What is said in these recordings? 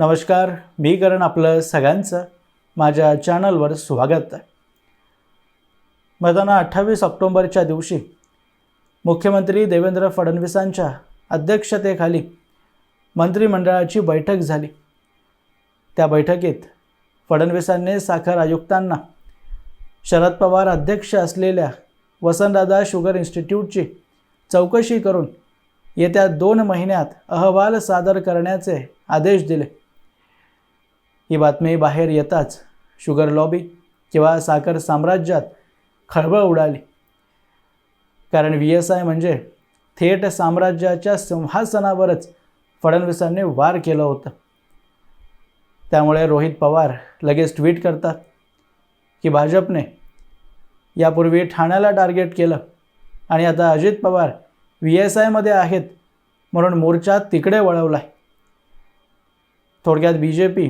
नमस्कार मी करण आपलं सगळ्यांचं. माझ्या चॅनलवर स्वागत आहे. अठ्ठावीस ऑक्टोंबरच्या दिवशी मुख्यमंत्री देवेंद्र फडणवीसांच्या अध्यक्षतेखाली मंत्रिमंडळाची बैठक झाली. त्या बैठकीत फडणवीसांनी साखर आयुक्तांना शरद पवार अध्यक्ष असलेल्या वसंतदादा शुगर इन्स्टिट्यूटची चौकशी करून येत्या दोन महिन्यात अहवाल सादर करण्याचे आदेश दिले. ही बातमी बाहेर येताच शुगर लॉबी किंवा साखर साम्राज्यात खळबळ उडाली. कारण व्ही एस आय म्हणजे थेट साम्राज्याच्या सिंहासनावरच फडणवीसांनी वार केलं होतं. त्यामुळे रोहित पवार लगेच ट्विट करतात की भाजपने यापूर्वी ठाण्याला टार्गेट केलं आणि आता अजित पवार व्ही एस आयमध्ये आहेत म्हणून मोर्चा तिकडे वळवला आहे थोडक्यात बी जे पी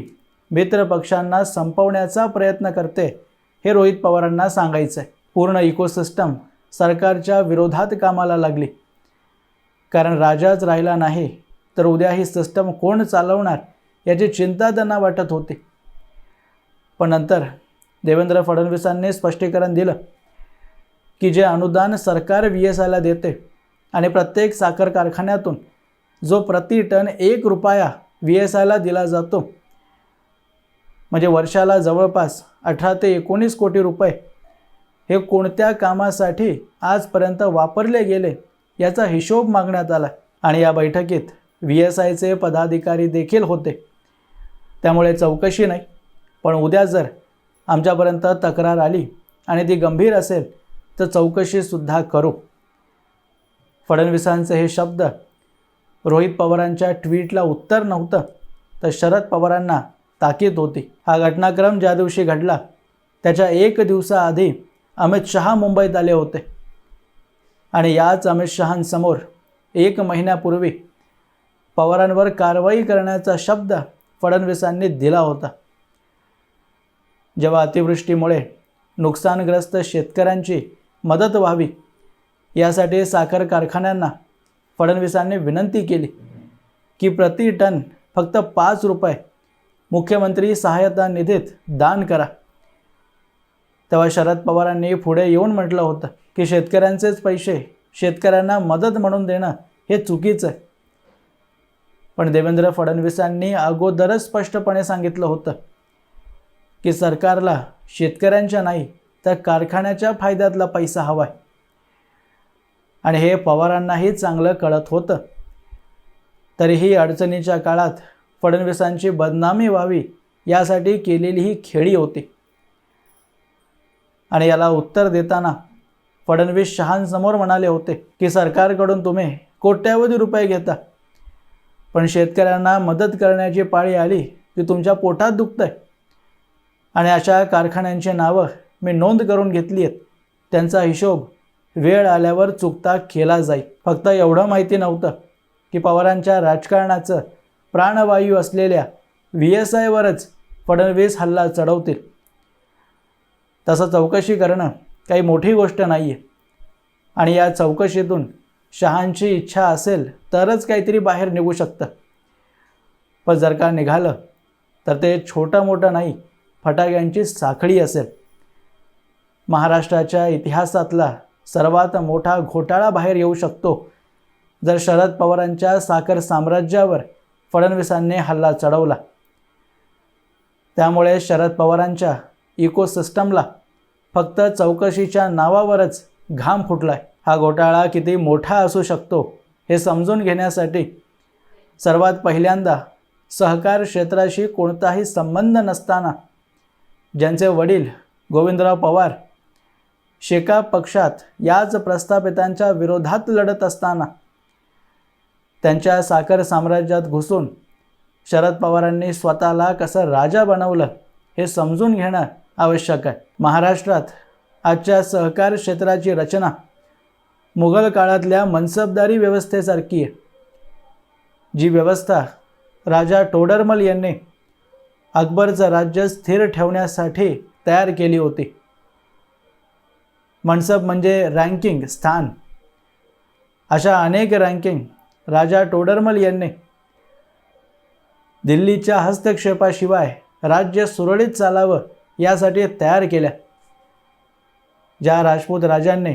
मित्रपक्षांना संपवण्याचा प्रयत्न करते हे रोहित पवारांना सांगायचं आहे पूर्ण इकोसिस्टम सरकारच्या विरोधात कामाला लागली. कारण राजाच राहिला नाही तर उद्या ही सिस्टम कोण चालवणार याची चिंता त्यांना वाटत होती. पण नंतर देवेंद्र फडणवीसांनी स्पष्टीकरण दिलं की जे अनुदान सरकार व्ही एस आयला देते आणि प्रत्येक साखर कारखान्यातून जो प्रति टन एक रुपया व्ही एस आयला दिला जातो म्हणजे वर्षाला जवळपास अठरा ते एकोणीस कोटी रुपये हे कोणत्या कामासाठी आजपर्यंत वापरले गेले याचा हिशोब मागण्यात आला. आणि या बैठकीत व्ही एस आयचे पदाधिकारी देखील होते. त्यामुळे चौकशी नाही. पण उद्या जर आमच्यापर्यंत तक्रार आली आणि ती गंभीर असेल तर चौकशीसुद्धा करू. फडणवीसांचे हे शब्द रोहित पवारांच्या ट्विटला उत्तर नव्हतं तर शरद पवारांना ताकीद होती. हा घटनाक्रम ज्या दिवशी घडला त्याच्या एक दिवसाआधी अमित शहा मुंबईत आले होते. आणि याच अमित शहांसमोर एक महिन्यापूर्वी पवारांवर कारवाई करण्याचा शब्द फडणवीसांनी दिला होता. जेव्हा अतिवृष्टीमुळे नुकसानग्रस्त शेतकऱ्यांची मदत व्हावी यासाठी साखर कारखान्यांना फडणवीसांनी विनंती केली की प्रति टन फक्त पाच रुपये मुख्यमंत्री सहायता निधीत दान करा. तेव्हा शरद पवारांनी पुढे येऊन म्हटलं होतं की शेतकऱ्यांचेच पैसे शेतकऱ्यांना मदत म्हणून देणं हे चुकीचं आहे. पण देवेंद्र फडणवीसांनी अगोदरच स्पष्टपणे सांगितलं होतं की सरकारला शेतकऱ्यांच्या नाही तर कारखान्याच्या फायद्यातला पैसा हवा आहे. आणि हे पवारांनाही चांगलं कळत होतं. तरीही अडचणीच्या काळात फडणवीसांची बदनामी व्हावी यासाठी केलेली ही खेळी होती. आणि याला उत्तर देताना फडणवीस शहांसमोर म्हणाले होते की सरकारकडून तुम्ही कोट्यावधी रुपये घेता पण शेतकऱ्यांना मदत करण्याची पाळी आली की तुमच्या पोटात दुखतंय. आणि अशा कारखान्यांची नावं मी नोंद करून घेतली आहेत. त्यांचा हिशोब वेळ आल्यावर चुकता केला जाईल. फक्त एवढं माहिती नव्हतं की पवारांच्या राजकारणाचं प्राणवायू असलेल्या व्ही एस आयवरच फडणवीस हल्ला चढवतील. तसं चौकशी करणं काही मोठी गोष्ट नाही आहे आणि या चौकशीतून शहांची इच्छा असेल तरच काहीतरी बाहेर निघू शकतं. पण जर का निघालं तर ते छोटं मोठं नाही फटाक्यांची साखळी असेल. महाराष्ट्राच्या इतिहासातला सर्वात मोठा घोटाळा बाहेर येऊ शकतो. जर शरद पवारांच्या साखर साम्राज्यावर फडणवीसांनी हल्ला चढवला. त्यामुळे शरद पवारांच्या इकोसिस्टमला फक्त चौकशीच्या नावावरच घाम फुटलाय. हा घोटाळा किती मोठा असू शकतो हे समजून घेण्यासाठी सर्वात पहिल्यांदा सहकार क्षेत्राशी कोणताही संबंध नसताना ज्यांचे वडील गोविंदराव पवार शेका पक्षात याच प्रस्थापितांच्या विरोधात लढत असताना त्यांच्या साखर साम्राज्यात घुसून शरद पवारांनी स्वतःला कसं राजा बनवलं हे समजून घेणं आवश्यक आहे. महाराष्ट्रात आजच्या सहकार क्षेत्राची रचना मुघल काळातल्या मनसबदारी व्यवस्थेसारखी आहे. जी व्यवस्था राजा टोडरमल यांनी अकबरचं राज्य स्थिर ठेवण्यासाठी तयार केली होती. मनसब म्हणजे रँकिंग स्थान. अशा अनेक रँकिंग राजा टोडरमल यांनी दिल्लीच्या हस्तक्षेपाशिवाय राज्य सुरळीत चालावं यासाठी तयार केल्या. ज्या राजपूत राजांनी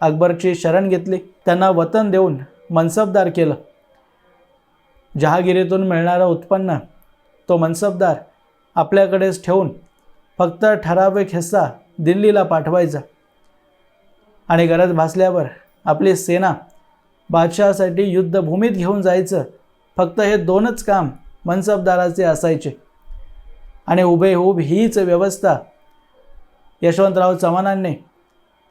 अकबरची शरण घेतली त्यांना वतन देऊन मनसबदार केलं. जहागिरीतून मिळणारं उत्पन्न तो मनसबदार आपल्याकडेच ठेवून फक्त ठराविक हिस्सा दिल्लीला पाठवायचा आणि गरज भासल्यावर आपली सेना बादशहासाठी युद्धभूमीत घेऊन जायचं. फक्त हे दोनच काम मनसबदाराचे असायचे. आणि उभेहूब हीच व्यवस्था यशवंतराव चव्हाणांनी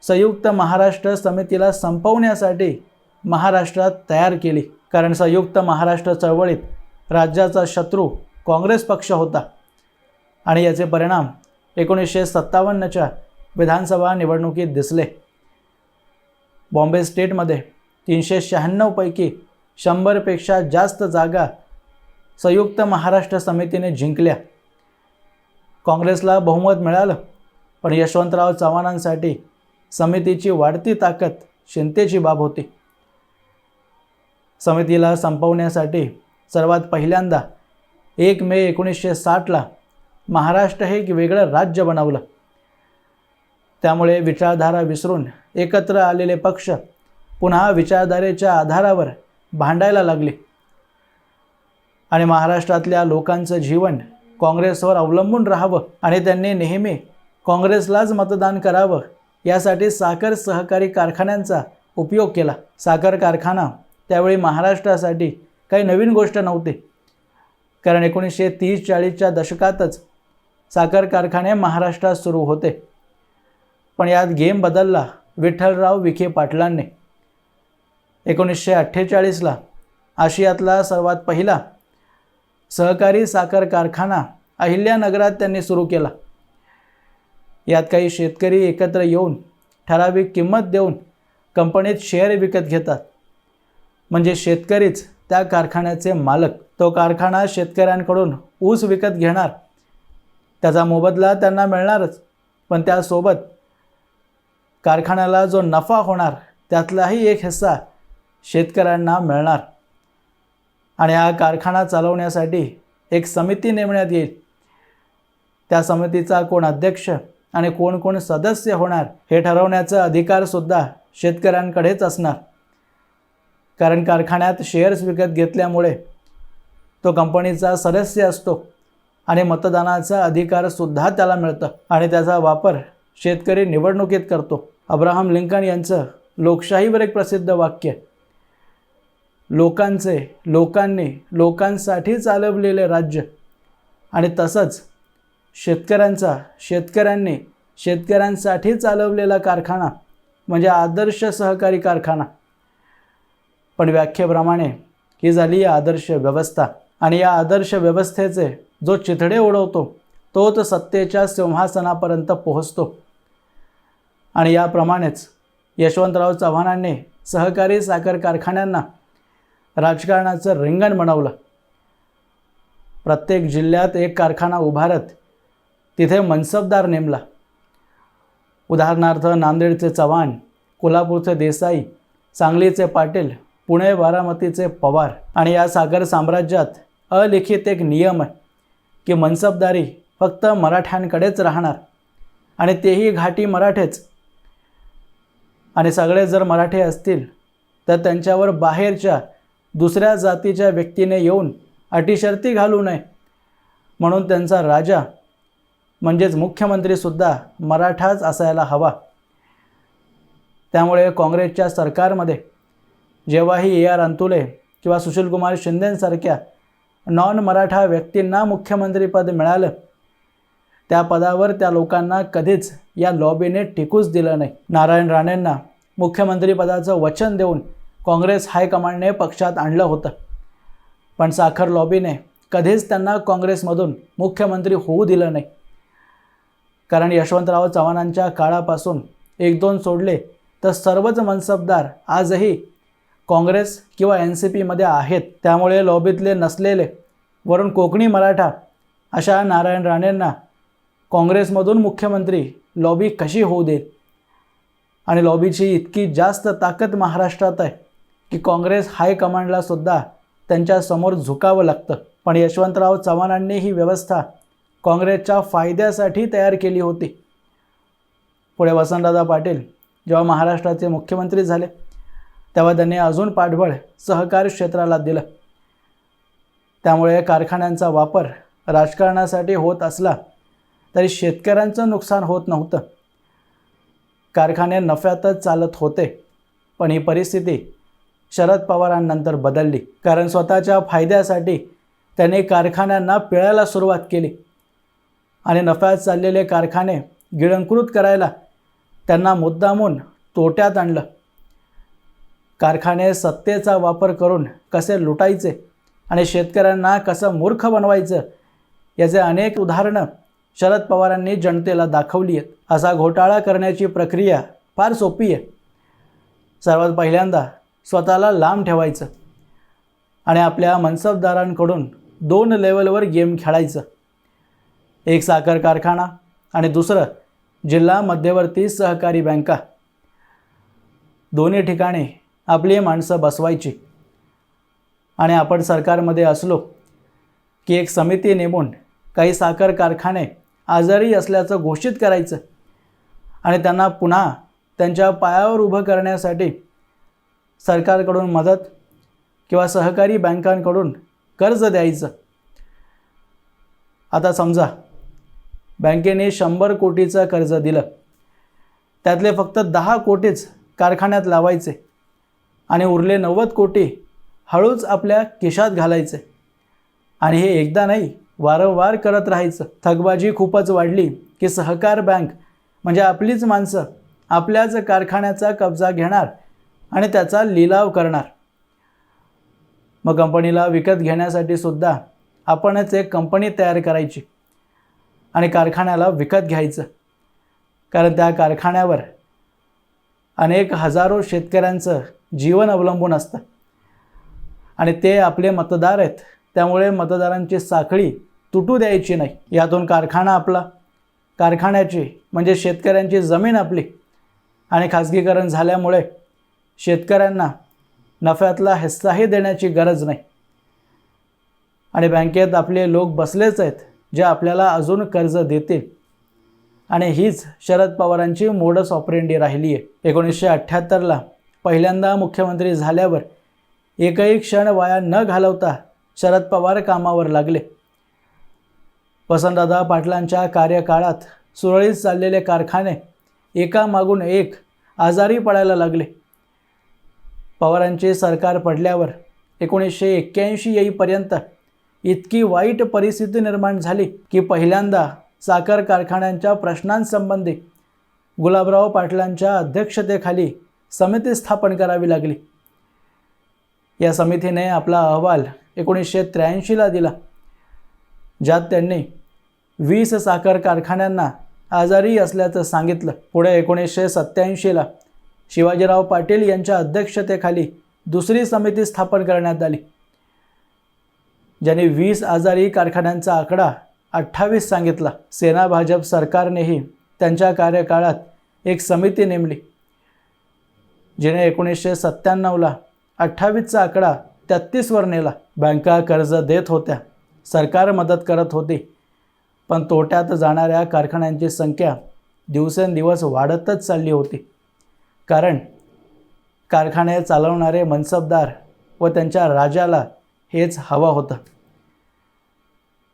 संयुक्त महाराष्ट्र समितीला संपवण्यासाठी महाराष्ट्रात तयार केली. कारण संयुक्त महाराष्ट्र चळवळीत राज्याचा शत्रू काँग्रेस पक्ष होता. आणि याचे परिणाम एकोणीसशे सत्तावन्नच्या विधानसभा निवडणुकीत दिसले. बॉम्बे स्टेटमध्ये तीनशे शहाण्णवपैकी शंभरपेक्षा जास्त जागा संयुक्त महाराष्ट्र समितीने जिंकल्या. काँग्रेसला बहुमत मिळालं पण यशवंतराव चव्हाणांसाठी समितीची वाढती ताकद चिंतेची बाब होती. समितीला संपवण्यासाठी सर्वात पहिल्यांदा एक मे एकोणीसशे साठला महाराष्ट्र हे एक वेगळं राज्य बनवलं. त्यामुळे विचारधारा विसरून एकत्र आलेले पक्ष पुन्हा विचारधारेच्या आधारावर भांडायला लागले. आणि महाराष्ट्रातल्या लोकांचं जीवन काँग्रेसवर अवलंबून राहावं आणि त्यांनी नेहमी काँग्रेसलाच मतदान करावं यासाठी साखर सहकारी कारखान्यांचा उपयोग केला. साखर कारखाना त्यावेळी महाराष्ट्रासाठी काही नवीन गोष्ट नव्हती. कारण एकोणीसशे तीस चाळीसच्या दशकातच साखर कारखाने महाराष्ट्रात सुरू होते. पण यात गेम बदलला विठ्ठलराव विखे पाटलांनी. एकोणीसशे अठ्ठेचाळीसला आशियातला सर्वात पहिला सहकारी साखर कारखाना अहिल्यानगरात त्यांनी सुरू केला. यात काही शेतकरी एकत्र येऊन ठराविक किंमत देऊन कंपनीत शेअर विकत घेतात. म्हणजे शेतकरीच त्या कारखान्याचे मालक. तो कारखाना शेतकऱ्यांकडून ऊस विकत घेणार. त्याचा मोबदला त्यांना मिळणारच. पण त्यासोबत कारखान्याला जो नफा होणार त्यातलाही एक हिस्सा शेतकऱ्यांना मिळणार. आणि हा कारखाना चालवण्यासाठी एक समिती नेमण्यात येईल. त्या समितीचा कोण अध्यक्ष आणि कोण कोण सदस्य होणार हे ठरवण्याचा अधिकारसुद्धा शेतकऱ्यांकडेच असणार. कारण कारखान्यात शेअर्स विकत घेतल्यामुळे तो कंपनीचा सदस्य असतो आणि मतदानाचा अधिकारसुद्धा त्याला मिळतं आणि त्याचा वापर शेतकरी निवडणुकीत करतो. अब्राहम लिंकन यांचं लोकशाहीवर एक प्रसिद्ध वाक्य लोकांचे लोकांनी लोकांसाठी चालवलेले राज्य. आणि तसंच शेतकऱ्यांचा शेतकऱ्यांनी शेतकऱ्यांसाठी चालवलेला कारखाना म्हणजे आदर्श सहकारी कारखाना. पण व्याख्येप्रमाणे ही झाली आदर्श व्यवस्था. आणि या आदर्श व्यवस्थेचे जो चिथडे उडवतो तोच सत्तेच्या सिंहासनापर्यंत पोहोचतो. आणि याप्रमाणेच यशवंतराव चव्हाणांनी सहकारी साखर कारखान्यांना राजकारणाचं रिंगण बनवलं. प्रत्येक जिल्ह्यात एक कारखाना उभारत तिथे मनसबदार नेमला. उदाहरणार्थ नांदेडचे चव्हाण कोल्हापूरचे देसाई सांगलीचे पाटील पुणे बारामतीचे पवार आणि या सागर साम्राज्यात अलिखित एक नियम आहे की मनसबदारी फक्त मराठ्यांकडेच राहणार आणि तेही घाटी मराठेच. आणि सगळे जर मराठे असतील तर त्यांच्यावर बाहेरच्या दुसऱ्या जातीच्या व्यक्तीने येऊन अटीशर्ती घालू नये म्हणून त्यांचा राजा म्हणजेच मुख्यमंत्रीसुद्धा मराठाच असायला हवा. त्यामुळे काँग्रेसच्या सरकारमध्ये जेव्हाही ए आर अंतुले किंवा सुशीलकुमार शिंदेंसारख्या नॉन मराठा व्यक्तींना मुख्यमंत्रीपद मिळालं त्या पदावर त्या लोकांना कधीच या लॉबीने टिकूच दिलं नाही. नारायण राणेंना मुख्यमंत्रीपदाचं वचन देऊन काँग्रेस हायकमांडने पक्षात आणलं होतं. पण साखर लॉबीने कधीच त्यांना काँग्रेसमधून मुख्यमंत्री होऊ दिलं नाही. कारण यशवंतराव चव्हाणांच्या काळापासून एक दोन सोडले तर सर्वच मनसबदार आजही काँग्रेस किंवा एन सी पीमध्ये आहेत. त्यामुळे लॉबीतले नसलेले वरून कोकणी मराठा अशा नारायण राणेंना काँग्रेसमधून मुख्यमंत्री लॉबी कशी होऊ देईल? आणि लॉबीची इतकी जास्त ताकद महाराष्ट्रात आहे. की काँग्रेस हायकमांडला सुद्धा त्यांच्यासमोर झुकावं लागतं. पण यशवंतराव चव्हाणांनी ही व्यवस्था काँग्रेसच्या फायद्यासाठी तयार केली होती. पुढे वसंतदादा पाटील जेव्हा महाराष्ट्राचे मुख्यमंत्री झाले तेव्हा त्यांनी अजून पाठबळ सहकार क्षेत्राला दिलं. त्यामुळे कारखान्यांचा वापर राजकारणासाठी होत असला तरी शेतकऱ्यांचं नुकसान होत नव्हतं. कारखाने नफ्यातच चालत होते पण ही परिस्थिती शरद पवारांनंतर बदलली. कारण स्वतःच्या फायद्यासाठी त्याने कारखान्यांना पिळायला सुरुवात केली. आणि नफ्यात चाललेले कारखाने गिळंकृत करायला त्यांना मुद्दामून तोट्यात आणलं. कारखाने सत्तेचा वापर करून कसे लुटायचे आणि शेतकऱ्यांना कसं मूर्ख बनवायचं याचे अनेक उदाहरणं शरद पवारांनी जनतेला दाखवली आहेत. असा घोटाळा करण्याची प्रक्रिया फार सोपी आहे. सर्वात पहिल्यांदा स्वतःला लांब ठेवायचं आणि आपल्या मनसबदारांकडून दोन लेवलवर गेम खेळायचं. एक साखर कारखाना आणि दुसरं जिल्हा मध्यवर्ती सहकारी बँका. दोन्ही ठिकाणी आपली माणसं बसवायची. आणि आपण सरकारमध्ये असलो की एक समिती नेमून काही साखर कारखाने आजारी असल्याचं घोषित करायचं आणि त्यांना पुन्हा त्यांच्या पायावर उभं करण्यासाठी सरकारकडून मदत किंवा सहकारी बँकांकडून कर्ज द्यायचं. आता समजा बँकेने शंभर कोटीचं कर्ज दिलं. त्यातले फक्त दहा कोटीच कारखान्यात लावायचे आणि उरले नव्वद कोटी हळूच आपल्या खिशात घालायचे. आणि हे एकदा नाही वारंवार करत राहायचं. थकबाजी खूपच वाढली की सहकार बँक म्हणजे आपलीच माणसं आपल्याच कारखान्याचा कब्जा घेणार आणि त्याचा लिलाव करणार. मग कंपनीला विकत घेण्यासाठी सुद्धा आपणच एक कंपनी तयार करायची आणि कारखान्याला विकत घ्यायचं. कारण त्या कारखान्यावर अनेक हजारो शेतकऱ्यांचं जीवन अवलंबून असतं. आणि ते आपले मतदार आहेत. त्यामुळे मतदारांची साखळी तुटू द्यायची नाही. यातून कारखाना आपला कारखान्याची म्हणजे शेतकऱ्यांची जमीन आपली आणि खाजगीकरण झाल्यामुळे शेतकऱ्यांना नफ्यातला हिस्साही देण्याची गरज नाही. आणि बँकेत आपले लोक बसलेच आहेत जे आपल्याला अजून कर्ज देतील. आणि हीच शरद पवारांची मोडस ऑपरेंडी राहिली आहे. एकोणीसशे अठ्ठ्याहत्तरला पहिल्यांदा मुख्यमंत्री झाल्यावर एकही क्षण वाया न घालवता शरद पवार कामावर लागले. वसंतदादा पाटलांच्या कार्यकाळात सुरळीत चाललेले कारखाने एकामागून एक आजारी पडायला लागले. पवारांचे सरकार पडल्यावर एकोणीसशे एक्क्याऐंशी येईपर्यंत इतकी वाईट परिस्थिती निर्माण झाली की पहिल्यांदा साखर कारखान्यांच्या प्रश्नांसंबंधी गुलाबराव पाटलांच्या अध्यक्षतेखाली समिती स्थापन करावी लागली. या समितीने आपला अहवाल एकोणीसशे त्र्याऐंशीला दिला ज्यात त्यांनी वीस साखर कारखान्यांना आजारी असल्याचं सांगितलं. पुढे एकोणीसशे सत्त्याऐंशीला शिवाजीराव पाटील यांच्या अध्यक्षतेखाली दुसरी समिती स्थापन करण्यात आली. ज्यांनी वीस आजारी कारखान्यांचा आकडा अठ्ठावीस सांगितला. सेना भाजप सरकारनेही त्यांच्या कार्यकाळात एक समिती नेमली जिने एकोणीसशे सत्त्याण्णवला अठ्ठावीसचा आकडा तेहत्तीसवर नेला. बँका कर्ज देत होत्या सरकार मदत करत होती पण तोट्यात जाणाऱ्या कारखान्यांची संख्या दिवसेंदिवस वाढतच चालली होती. कारण कारखाने चालवणारे मनसबदार व त्यांच्या राजाला हेच हवं होतं.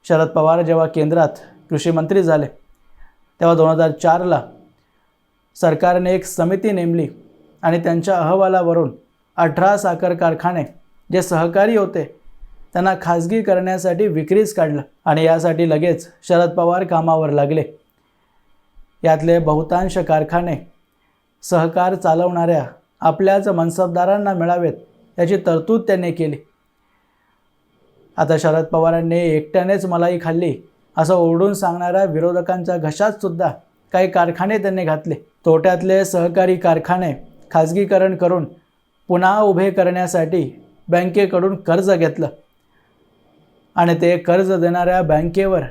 शरद पवार जेव्हा केंद्रात कृषीमंत्री झाले तेव्हा दोन हजार चारला सरकारने एक समिती नेमली आणि त्यांच्या अहवालावरून अठरा साखर कारखाने जे सहकारी होते त्यांना खाजगी करण्यासाठी विक्रीच काढलं आणि यासाठी लगेच शरद पवार कामावर लागले. यातले बहुतांश कारखाने सहकार चालवणाऱ्या आपल्याच मनसबदारांना मिळावेत याची तरतूद त्यांनी केली. आता शरद पवारांनी एकट्यानेच मलाई खाल्ली असं ओरडून सांगणाऱ्या विरोधकांच्या घशात सुद्धा काही कारखाने त्यांनी घातले. तोट्यातले सहकारी कारखाने खाजगीकरण करून पुन्हा उभे करण्यासाठी बँकेकडून कर्ज घेतलं आणि ते कर्ज देणाऱ्या बँकेवर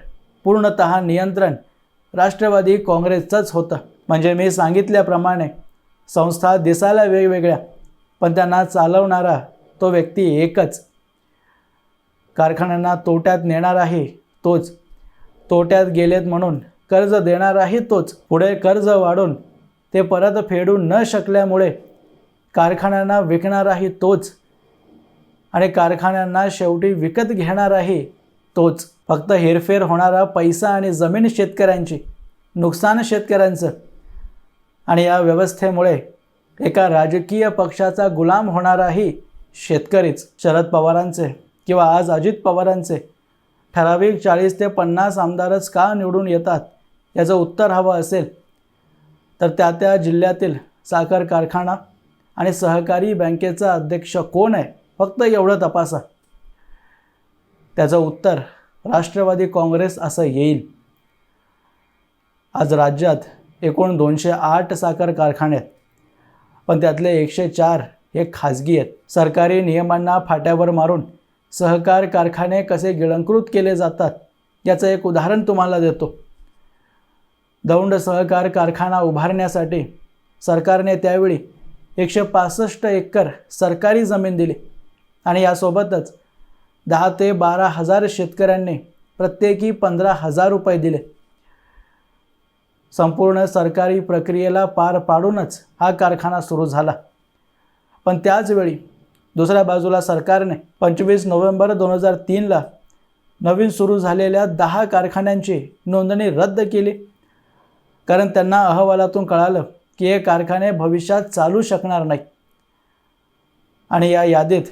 पूर्णत नियंत्रण राष्ट्रवादी काँग्रेसचंच होतं. म्हणजे मी सांगितल्याप्रमाणे संस्था दिसायला वेगवेगळ्या पण त्यांना चालवणारा तो व्यक्ती एकच. कारखान्यांना तोट्यात नेणाराही तोच. तोट्यात गेलेत म्हणून कर्ज देणाराही तोच. पुढे कर्ज वाढून ते परत फेडू न शकल्यामुळे कारखान्यांना विकणाराही तोच. आणि कारखान्यांना शेवटी विकत घेणाराही तोच. फक्त हेरफेर होणारा पैसा आणि जमीन शेतकऱ्यांची नुकसान शेतकऱ्यांचं. आणि या व्यवस्थेमुळे एका राजकीय पक्षाचा गुलाम होणाराही शेतकरीच शरद पवारांचे किंवा आज अजित पवारांचे ठराविक चाळीस ते पन्नास आमदारच का निवडून येतात याचं उत्तर हवं असेल तर त्या त्या जिल्ह्यातील साखर कारखाना आणि सहकारी बँकेचा अध्यक्ष कोण आहे फक्त एवढं तपासा. त्याचं उत्तर राष्ट्रवादी काँग्रेस असं येईल. आज राज्यात एकूण दोनशे आठ साखर कारखाने आहेत. पण त्यातले एकशे चार हे खाजगी आहेत. सरकारी नियमांना फाट्यावर मारून सहकार कारखाने कसे गिळंकृत केले जातात याचं एक उदाहरण तुम्हाला देतो. दौंड सहकार कारखाना उभारण्यासाठी सरकारने त्यावेळी एकशे पासष्ट एकर सरकारी जमीन दिली. आणि यासोबतच दहा ते बारा हजार शेतकऱ्यांनी प्रत्येकी पंधरा हजार रुपये दिले. संपूर्ण सरकारी प्रक्रियेला पार पाडूनच हा कारखाना सुरू झाला. पण त्याचवेळी दुसऱ्या बाजूला सरकारने पंचवीस नोव्हेंबर दोन हजार तीनला नवीन सुरू झालेल्या दहा कारखान्यांची नोंदणी रद्द केली. कारण त्यांना अहवालातून कळालं की हे कारखाने भविष्यात चालू शकणार नाही. आणि या यादीत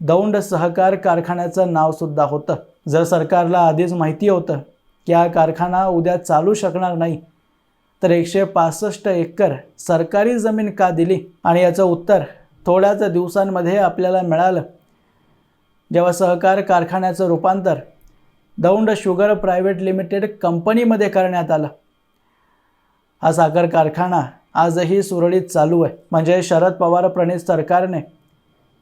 दौंड सहकार कारखान्याचं नावसुद्धा होतं. जर सरकारला आधीच माहिती होतं की हा कारखाना उद्या चालू शकणार नाही तर एकशे पासष्ट एकर सरकारी जमीन का दिली? आणि याचं उत्तर थोड्याच दिवसांमध्ये आपल्याला मिळालं. जेव्हा सहकार कारखान्याचं रूपांतर दौंड शुगर प्रायव्हेट लिमिटेड कंपनीमध्ये करण्यात आलं. हा साखर कारखाना आजही सुरळीत चालू आहे. म्हणजे शरद पवार प्रणित सरकारने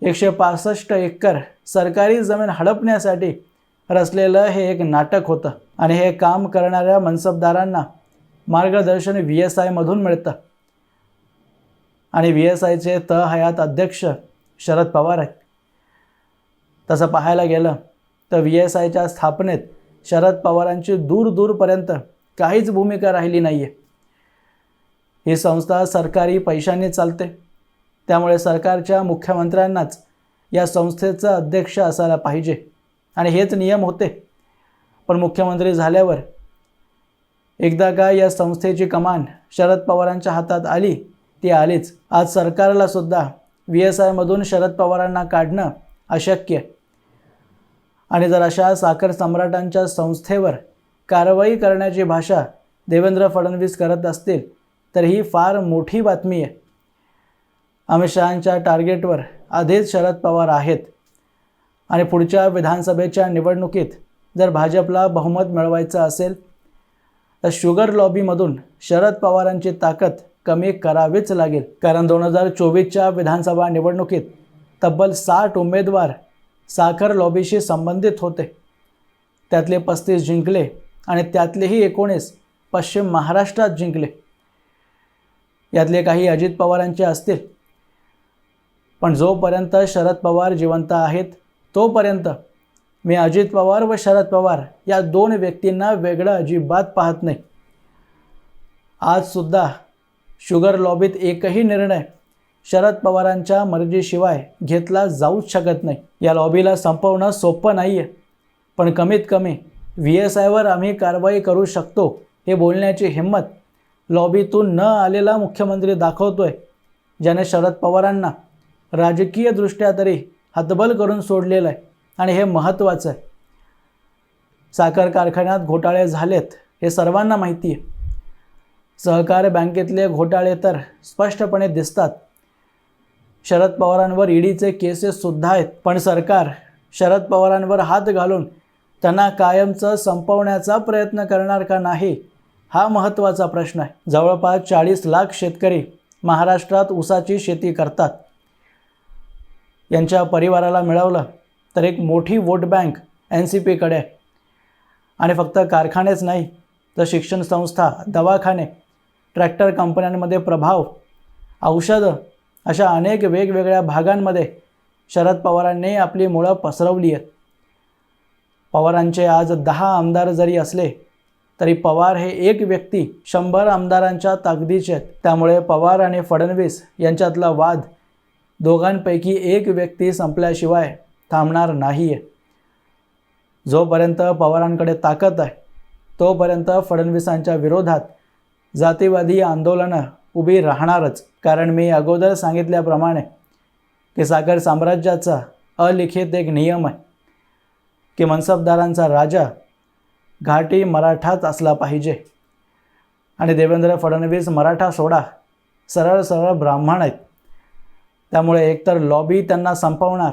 एकशे पासष्ट एकर सरकारी जमीन हडपण्यासाठी रचलेलं हे एक नाटक होतं. आणि हे काम करणाऱ्या मनसबदारांना मार्गदर्शन व्ही एस आयमधून मिळतं. आणि व्ही एस आयचे त हयात अध्यक्ष शरद पवार आहेत. तसं पाहायला गेलं तर व्ही एस आयच्या स्थापनेत शरद पवारांची दूर दूरपर्यंत काहीच भूमिका राहिली नाही आहे ही संस्था सरकारी पैशाने चालते. त्यामुळे सरकारच्या मुख्यमंत्र्यांनाच या संस्थेचं अध्यक्ष असायला पाहिजे. आणि हेच नियम होते. पण मुख्यमंत्री झाल्यावर एकदा का या संस्थेची कमान शरद पवारांच्या हातात आली ती आलीच. आज सरकारला सुद्धा व्ही एस आयमधून शरद पवारांना काढणं अशक्य. आणि जर अशा साखर सम्राटांच्या संस्थेवर कारवाई करण्याची भाषा देवेंद्र फडणवीस करत असतील तर ही फार मोठी बातमी आहे. अमित शहांच्या टार्गेटवर आधीच शरद पवार आहेत. आणि पुढच्या विधानसभेच्या निवडणुकीत जर भाजपला बहुमत मिळवायचं असेल तर शुगर लॉबीमधून शरद पवारांची ताकद कमी करावीच लागेल. कारण दोन हजार चोवीसच्या विधानसभा निवडणुकीत तब्बल साठ उमेदवार साखर लॉबीशी संबंधित होते. त्यातले पस्तीस जिंकले आणि त्यातलेही एकोणीस पश्चिम महाराष्ट्रात जिंकले. यातले काही अजित पवारांचे असतील. पण जोपर्यंत शरद पवार जिवंत आहेत तोपर्यंत मी अजित पवार व शरद पवार या दोन व्यक्तींना वेगळं अजिबात पाहत नाही. आजसुद्धा शुगर लॉबीत एकही निर्णय शरद पवारांच्या मर्जीशिवाय घेतला जाऊच शकत नाही. या लॉबीला संपवणं सोपं नाही आहे पण कमीत कमी व्ही एस आयवर आम्ही कारवाई करू शकतो हे बोलण्याची हिंमत लॉबीतून न आलेला मुख्यमंत्री दाखवतोय. ज्याने शरद पवारांना राजकीयदृष्ट्या तरी हतबल करून सोडलेलं आहे आणि हे महत्त्वाचं आहे. साखर कारखान्यात घोटाळे झालेत हे सर्वांना माहिती आहे. सहकार बँकेतले घोटाळे तर स्पष्टपणे दिसतात. शरद पवारांवर ईडीचे केसेससुद्धा आहेत पण सरकार शरद पवारांवर हात घालून त्यांना कायमचं संपवण्याचा प्रयत्न करणार का नाही हा महत्त्वाचा प्रश्न आहे. जवळपास चाळीस लाख शेतकरी महाराष्ट्रात ऊसाची शेती करतात. यांच्या परिवाराला मिळवलं तर एक मोठी वोट बँक एन सी पीकडे. आहे आणि फक्त कारखानेच नाही तर शिक्षण संस्था दवाखाने ट्रॅक्टर कंपन्यांमध्ये प्रभाव औषधं अशा अनेक वेगवेगळ्या भागांमध्ये शरद पवारांनी आपली मुळं पसरवली आहेत. पवारांचे आज दहा आमदार जरी असले तरी पवार हे एक व्यक्ती शंभर आमदारांच्या ताकदीचे आहेत. त्यामुळे पवार आणि फडणवीस यांच्यातला वाद दोघांपैकी एक व्यक्ती संपल्याशिवाय थांबणार नाही आहे जोपर्यंत पवारांकडे ताकद आहे तोपर्यंत फडणवीसांच्या विरोधात जातीवादी आंदोलनं उभी राहणारच. कारण मी अगोदर सांगितल्याप्रमाणे की सागर साम्राज्याचा अलिखित एक नियम आहे की मनसबदारांचा राजा घाटी मराठाच असला पाहिजे. आणि देवेंद्र फडणवीस मराठा सोडा सरळ सरळ ब्राह्मण आहेत. त्यामुळे एकतर लॉबी त्यांना संपवणार